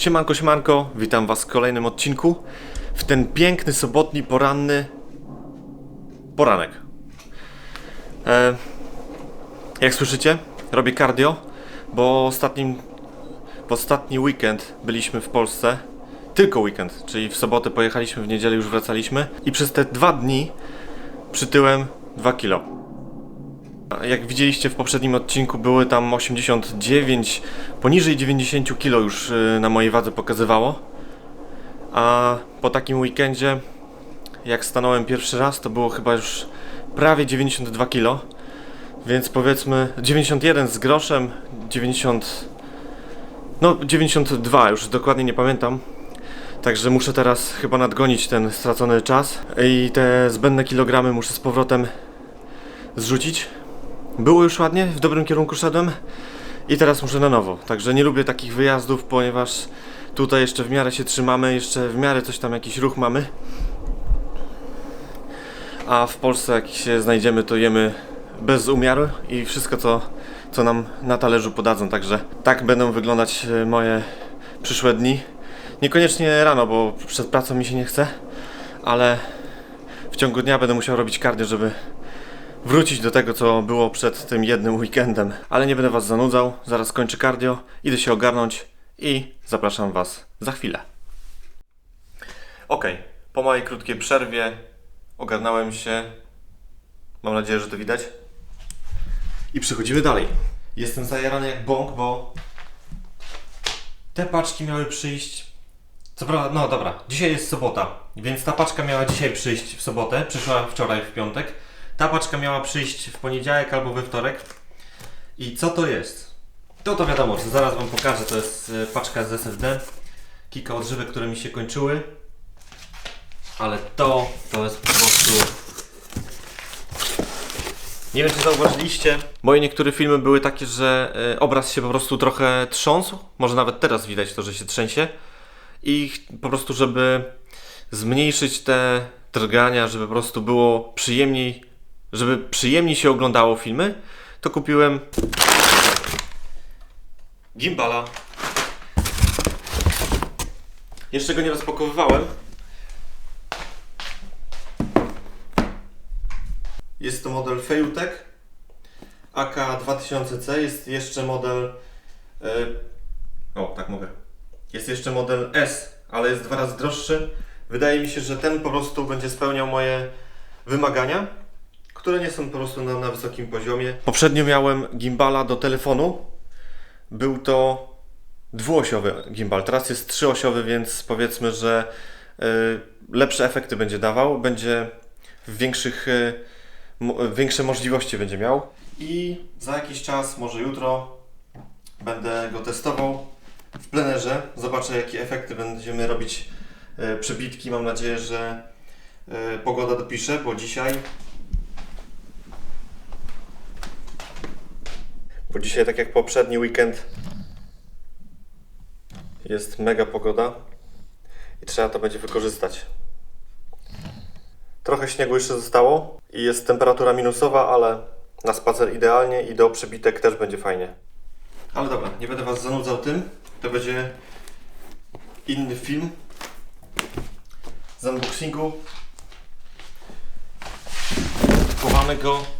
Siemanko, siemanko, witam was w kolejnym odcinku. W ten piękny, sobotni, poranny poranek. E, jak słyszycie, robię cardio, bo ostatnim, w ostatni weekend byliśmy w Polsce. Tylko weekend, czyli w sobotę pojechaliśmy, w niedzielę już wracaliśmy. I przez te dwa dni przytyłem 2 kilo. Jak widzieliście w poprzednim odcinku, były tam 89, poniżej 90 kg już y, na mojej wadze pokazywało. A po takim weekendzie, jak stanąłem pierwszy raz, to było chyba już prawie 92 kg. Więc powiedzmy 91 z groszem, 90. No, 92, już dokładnie nie pamiętam. Także muszę teraz chyba nadgonić ten stracony czas i te zbędne kilogramy muszę z powrotem zrzucić. Było już ładnie, w dobrym kierunku szedłem i teraz muszę na nowo. Także nie lubię takich wyjazdów, ponieważ tutaj jeszcze w miarę się trzymamy, jeszcze w miarę coś tam jakiś ruch mamy. A w Polsce jak się znajdziemy, to jemy bez umiaru i wszystko co, co nam na talerzu podadzą. Także tak będą wyglądać e, moje przyszłe dni. Niekoniecznie rano, bo przed pracą mi się nie chce, ale w ciągu dnia będę musiał robić cardio, żeby wrócić do tego, co było przed tym jednym weekendem. Ale nie będę Was zanudzał, zaraz kończę cardio, idę się ogarnąć i zapraszam Was za chwilę. Ok, po mojej krótkiej przerwie ogarnąłem się. Mam nadzieję, że to widać. I przechodzimy dalej. Jestem zajarany jak bąk, bo te paczki miały przyjść. Co prawda, no dobra, dzisiaj jest sobota, więc ta paczka miała dzisiaj przyjść w sobotę, przyszła wczoraj w piątek. Ta paczka miała przyjść w poniedziałek albo we wtorek. I co to jest? To to wiadomo, że zaraz Wam pokażę. To jest e, paczka z SSD. Kilka odżywek, które mi się kończyły. Ale to, to jest po prostu... Nie wiem, czy zauważyliście. Moje niektóre filmy były takie, że e, obraz się po prostu trochę trząsł. Może nawet teraz widać to, że się trzęsie. I po prostu, żeby zmniejszyć te drgania, żeby po prostu było przyjemniej, żeby przyjemniej się oglądało filmy, to kupiłem gimbala. Jeszcze go nie rozpakowywałem. Jest to model Feutek AK2000C. Jest jeszcze model. e, o, tak mogę. Jest jeszcze model S, ale jest dwa razy droższy. Wydaje mi się, że ten po prostu będzie spełniał moje wymagania, które nie są po prostu na, na wysokim poziomie. Poprzednio miałem gimbala do telefonu. Był to dwuosiowy gimbal. Teraz jest trzyosiowy, więc powiedzmy, że y, lepsze efekty będzie dawał. Będzie w większych, y, większe możliwości będzie miał. I za jakiś czas, może jutro, będę go testował w plenerze. Zobaczę, jakie efekty będziemy robić e, przebitki. Mam nadzieję, że e, pogoda dopisze, bo dzisiaj. Bo dzisiaj, tak jak poprzedni weekend, jest mega pogoda i trzeba to będzie wykorzystać. Trochę śniegu jeszcze zostało i jest temperatura minusowa, ale na spacer idealnie i do przebitek też będzie fajnie. Ale dobra, nie będę Was zanudzał tym. To będzie inny film z unboxingu. Chowamy go.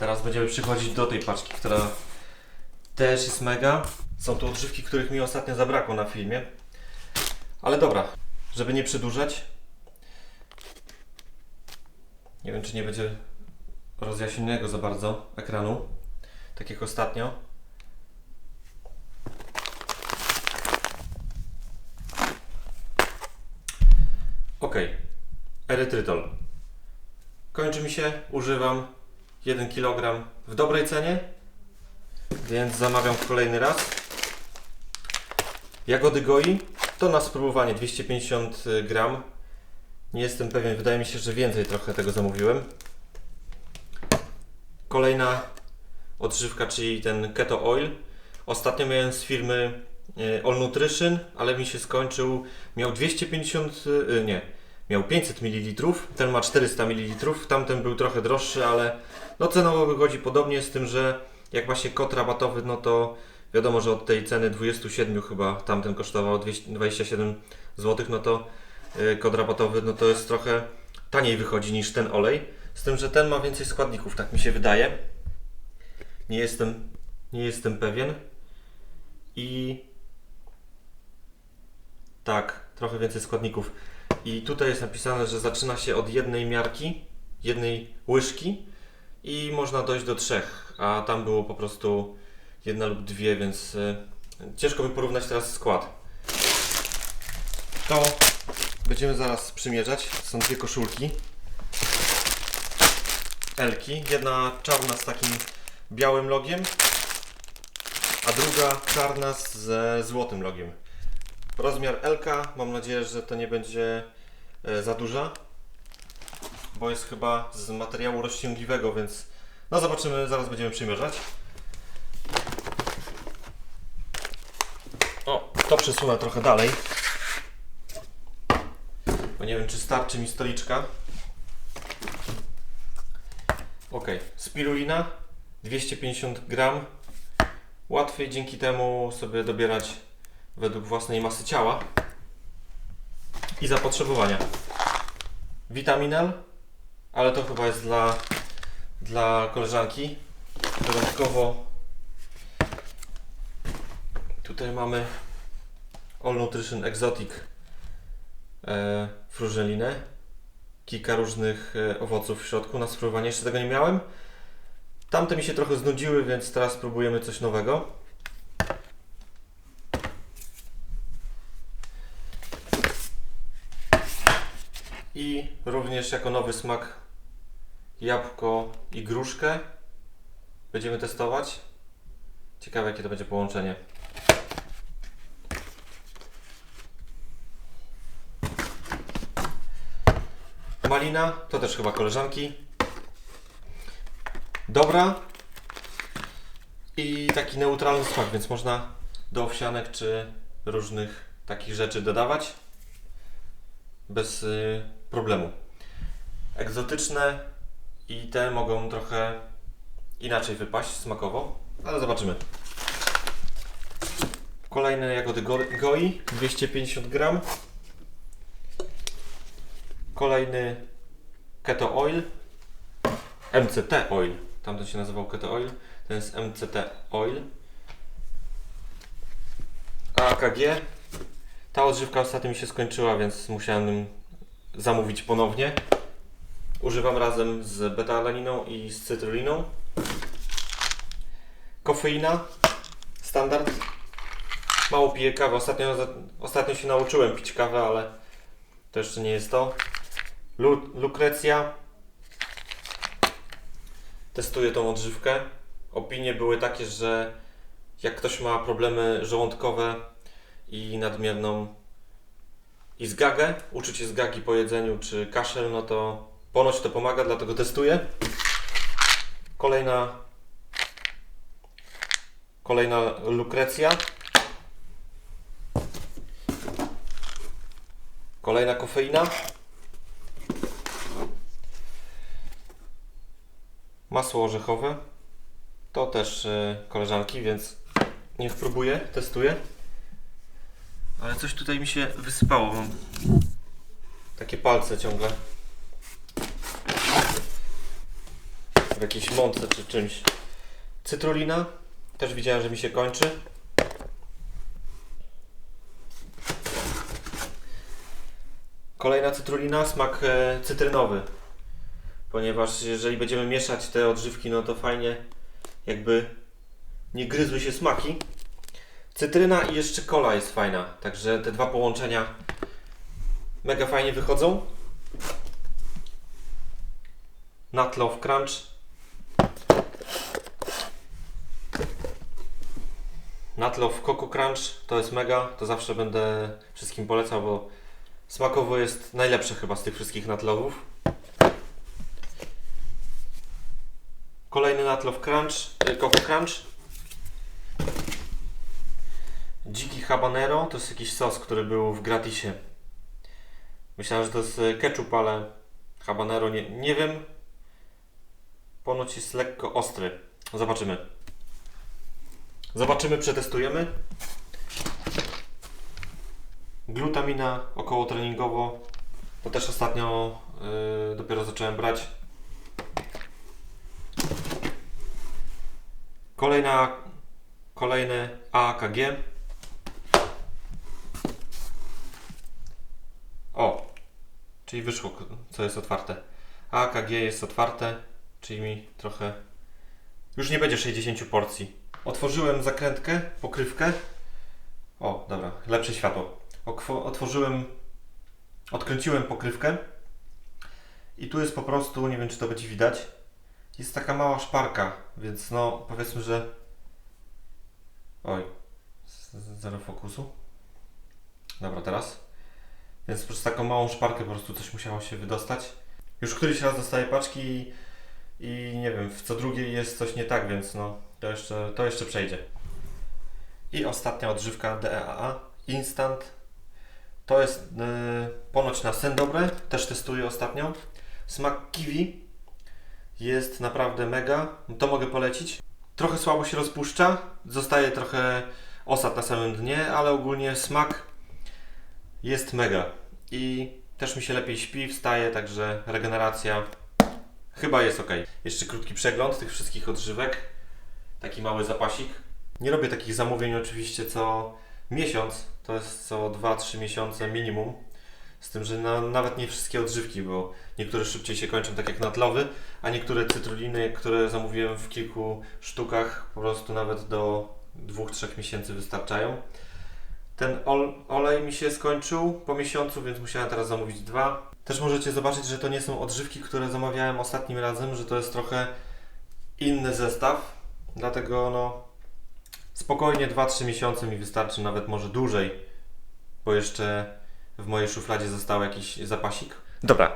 Teraz będziemy przychodzić do tej paczki, która też jest mega. Są tu odżywki, których mi ostatnio zabrakło na filmie. Ale dobra, żeby nie przedłużać. Nie wiem, czy nie będzie rozjaśnionego za bardzo ekranu, tak jak ostatnio. Ok, erytrytol. Kończy mi się, używam 1 kg w dobrej cenie, więc zamawiam kolejny raz. Jagody goi to na spróbowanie 250 gram. Nie jestem pewien, wydaje mi się, że więcej trochę tego zamówiłem. Kolejna odżywka, czyli ten Keto Oil. Ostatnio miałem z firmy e, All Nutrition, ale mi się skończył. Miał 250, e, nie, miał 500 ml, ten ma 400 ml. Tamten był trochę droższy, ale no cenowo wychodzi podobnie z tym, że jak się kod rabatowy, no to Wiadomo, że od tej ceny 27 chyba tamten kosztował 200 27 zł, no to y, kod rabatowy, no to jest trochę taniej wychodzi niż ten olej. Z tym, że ten ma więcej składników, tak mi się wydaje. Nie jestem, nie jestem pewien. I tak, trochę więcej składników. I tutaj jest napisane, że zaczyna się od jednej miarki, jednej łyżki i można dojść do trzech, a tam było po prostu jedna lub dwie, więc y, ciężko mi porównać teraz skład. To będziemy zaraz przymierzać. Są dwie koszulki. Elki. Jedna czarna z takim białym logiem, a druga czarna ze złotym logiem. Rozmiar LK, mam nadzieję, że to nie będzie e, za duża, bo jest chyba z materiału rozciągliwego, więc no zobaczymy, zaraz będziemy przymierzać. O, to przesunę trochę dalej, bo nie wiem, czy starczy mi stoliczka. Ok, spirulina 250 gram. Łatwiej dzięki temu sobie dobierać według własnej masy ciała i zapotrzebowania. Witaminel, ale to chyba jest dla, dla koleżanki. Dodatkowo tutaj mamy All Nutrition Exotic e, frużelinę. Kilka różnych e, owoców w środku na spróbowanie. Jeszcze tego nie miałem. Tamte mi się trochę znudziły, więc teraz spróbujemy coś nowego. I również jako nowy smak jabłko i gruszkę będziemy testować. Ciekawe jakie to będzie połączenie. Malina, to też chyba koleżanki. Dobra. I taki neutralny smak, więc można do owsianek czy różnych takich rzeczy dodawać bez y, problemu. Egzotyczne i te mogą trochę inaczej wypaść smakowo, ale zobaczymy. Kolejne jagody go- goi, 250 gram. Kolejny keto oil, MCT oil. Tamten się nazywał keto oil, ten jest MCT oil. AKG, ta odżywka ostatnio mi się skończyła, więc musiałem zamówić ponownie. Używam razem z beta-alaniną i z cytruliną. Kofeina, standard. Mało piję kawy. Ostatnio, ostatnio się nauczyłem pić kawę, ale to jeszcze nie jest to. Lu lukrecja. Testuję tą odżywkę. Opinie były takie, że jak ktoś ma problemy żołądkowe, i nadmierną i zgagę, uczucie zgagi po jedzeniu czy kaszel, no to ponoć to pomaga, dlatego testuję. Kolejna kolejna lukrecja. Kolejna kofeina. Masło orzechowe. To też y, koleżanki, więc niech próbuję, testuję. Ale coś tutaj mi się wysypało. Mam takie palce ciągle. W jakiejś mące czy czymś. Cytrulina. Też widziałem, że mi się kończy. Kolejna cytrulina, smak e, cytrynowy. Ponieważ jeżeli będziemy mieszać te odżywki, no to fajnie jakby nie gryzły się smaki. Cytryna i jeszcze kola jest fajna, także te dwa połączenia mega fajnie wychodzą. Nut Love Crunch. Nut Love Coco Crunch to jest mega, to zawsze będę wszystkim polecał, bo smakowo jest najlepsze chyba z tych wszystkich Nut Love'ów. Kolejny Nut Love Crunch, y, Coco Crunch. Dziki habanero to jest jakiś sos, który był w gratisie. Myślałem, że to jest e, ketchup, ale habanero nie, nie wiem. Ponoć jest lekko ostry. Zobaczymy. Zobaczymy, przetestujemy. Glutamina około treningowo. To też ostatnio yy, dopiero zacząłem brać. Kolejna, kolejne AKG. O, czyli wyszło, co jest otwarte. AKG jest otwarte, czyli mi trochę. Już nie będzie 60 porcji. Otworzyłem zakrętkę, pokrywkę. O, dobra, lepsze światło. Otworzyłem, odkręciłem pokrywkę. I tu jest po prostu, nie wiem czy to będzie widać, jest taka mała szparka, więc no powiedzmy, że. Oj, zero fokusu. Dobra, teraz. Więc przez taką małą szparkę po prostu coś musiało się wydostać. Już któryś raz dostaję paczki i, i nie wiem, w co drugiej jest coś nie tak, więc no to jeszcze, to jeszcze przejdzie. I ostatnia odżywka DEAA Instant. To jest yy, ponoć na sen dobre, też testuję ostatnio. Smak kiwi jest naprawdę mega, to mogę polecić. Trochę słabo się rozpuszcza, zostaje trochę osad na samym dnie, ale ogólnie smak jest mega. I też mi się lepiej śpi, wstaje, także regeneracja chyba jest ok. Jeszcze krótki przegląd tych wszystkich odżywek. Taki mały zapasik. Nie robię takich zamówień oczywiście co miesiąc, to jest co 2-3 miesiące minimum. Z tym, że na, nawet nie wszystkie odżywki, bo niektóre szybciej się kończą, tak jak natlowy, a niektóre cytruliny, które zamówiłem w kilku sztukach, po prostu nawet do 2-3 miesięcy wystarczają. Ten ol, olej mi się skończył po miesiącu, więc musiałem teraz zamówić dwa. Też możecie zobaczyć, że to nie są odżywki, które zamawiałem ostatnim razem, że to jest trochę inny zestaw. Dlatego no spokojnie 2-3 miesiące mi wystarczy, nawet może dłużej, bo jeszcze w mojej szufladzie został jakiś zapasik. Dobra.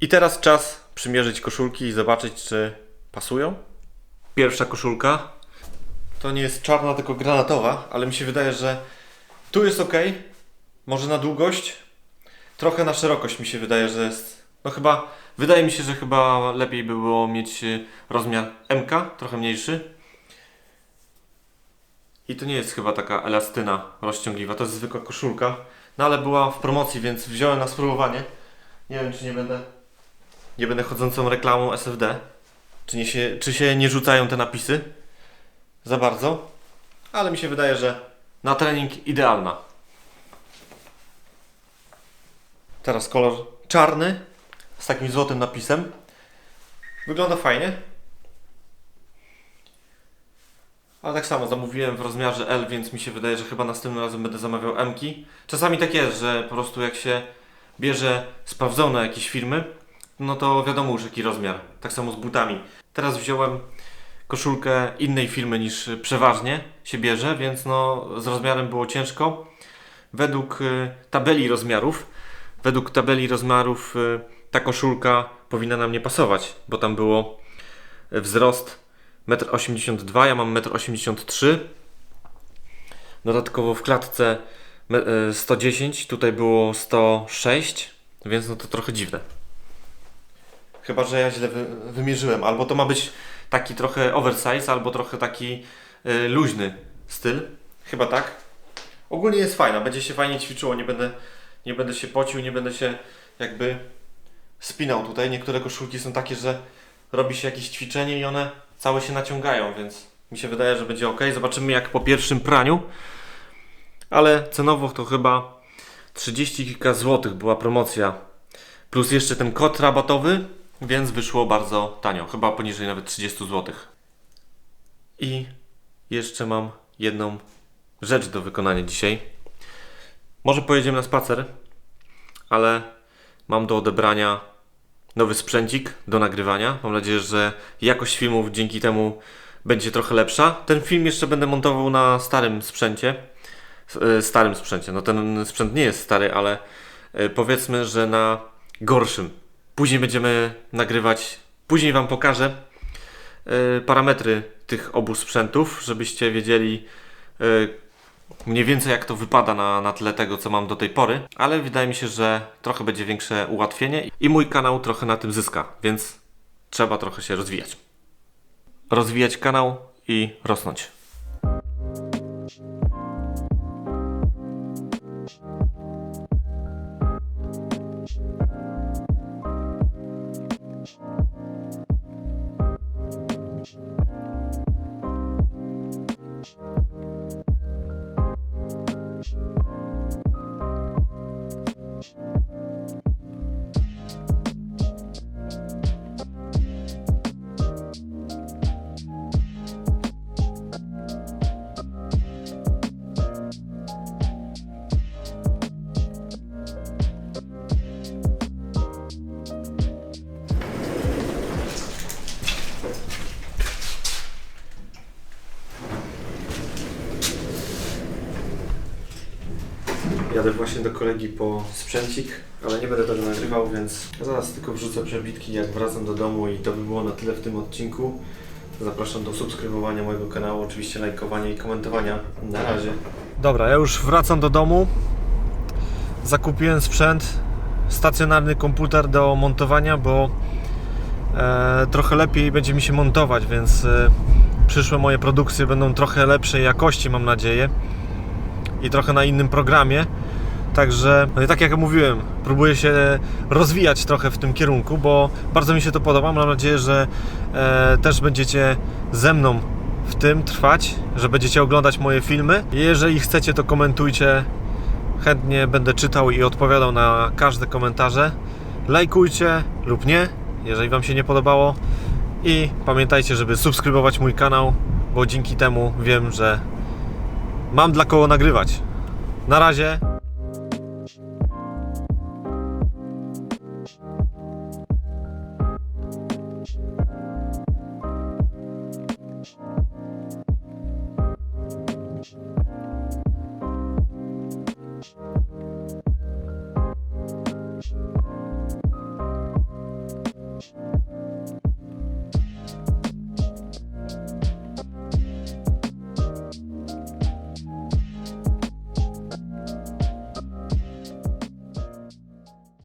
I teraz czas przymierzyć koszulki i zobaczyć, czy pasują. Pierwsza koszulka. To nie jest czarna, tylko granatowa, ale mi się wydaje, że tu jest ok. Może na długość. Trochę na szerokość mi się wydaje, że jest. No chyba. Wydaje mi się, że chyba lepiej by było mieć y, rozmiar MK, trochę mniejszy. I to nie jest chyba taka elastyna rozciągliwa, to jest zwykła koszulka. No ale była w promocji, więc wziąłem na spróbowanie. Nie wiem, czy nie będę. Nie będę chodzącą reklamą SFD. Czy, nie się, czy się nie rzucają te napisy za bardzo. Ale mi się wydaje, że na trening idealna. Teraz kolor czarny z takim złotym napisem. Wygląda fajnie. Ale tak samo zamówiłem w rozmiarze L, więc mi się wydaje, że chyba następnym razem będę zamawiał M. -ki. Czasami tak jest, że po prostu jak się bierze sprawdzone jakieś firmy, no to wiadomo już jaki rozmiar. Tak samo z butami. Teraz wziąłem koszulkę innej firmy niż przeważnie się bierze, więc no z rozmiarem było ciężko. Według y, tabeli rozmiarów, według tabeli rozmiarów y, ta koszulka powinna nam nie pasować, bo tam było wzrost 1,82 m, ja mam 1,83 m. Dodatkowo w klatce me- y, 110, tutaj było 106, więc no to trochę dziwne. Chyba, że ja źle wy- wymierzyłem. Albo to ma być taki trochę oversize, albo trochę taki y, luźny styl. Chyba tak. Ogólnie jest fajna, będzie się fajnie ćwiczyło, nie będę, nie będę się pocił, nie będę się jakby spinał tutaj. Niektóre koszulki są takie, że robi się jakieś ćwiczenie i one całe się naciągają, więc mi się wydaje, że będzie ok. Zobaczymy jak po pierwszym praniu. Ale cenowo to chyba 30 kilka złotych była promocja. Plus jeszcze ten kod rabatowy, więc wyszło bardzo tanio. Chyba poniżej nawet 30 złotych. I jeszcze mam jedną rzecz do wykonania dzisiaj. Może pojedziemy na spacer, ale mam do odebrania nowy sprzęcik do nagrywania. Mam nadzieję, że jakość filmów dzięki temu będzie trochę lepsza. Ten film jeszcze będę montował na starym sprzęcie. E, Starym sprzęcie. No ten sprzęt nie jest stary, ale e, powiedzmy, że na gorszym. Później będziemy nagrywać, później Wam pokażę e, parametry tych obu sprzętów, żebyście wiedzieli mniej więcej jak to wypada na, na tle tego, co mam do tej pory, ale wydaje mi się, że trochę będzie większe ułatwienie i mój kanał trochę na tym zyska, więc trzeba trochę się rozwijać. Rozwijać kanał i rosnąć. Jadę właśnie do kolegi po sprzęcik, ale nie będę tego nagrywał, więc zaraz tylko wrzucę przebitki jak wracam do domu i to by było na tyle w tym odcinku. Zapraszam do subskrybowania mojego kanału, oczywiście lajkowania i komentowania. Na razie. Dobra, ja już wracam do domu. Zakupiłem sprzęt, stacjonarny komputer do montowania, bo e, trochę lepiej będzie mi się montować, więc e, przyszłe moje produkcje będą trochę lepszej jakości, mam nadzieję. I trochę na innym programie. Także, no i tak jak mówiłem, próbuję się rozwijać trochę w tym kierunku, bo bardzo mi się to podoba. Mam nadzieję, że e, też będziecie ze mną w tym trwać, że będziecie oglądać moje filmy. Jeżeli chcecie, to komentujcie. Chętnie będę czytał i odpowiadał na każde komentarze. Lajkujcie lub nie, jeżeli Wam się nie podobało. I pamiętajcie, żeby subskrybować mój kanał, bo dzięki temu wiem, że mam dla kogo nagrywać. Na razie,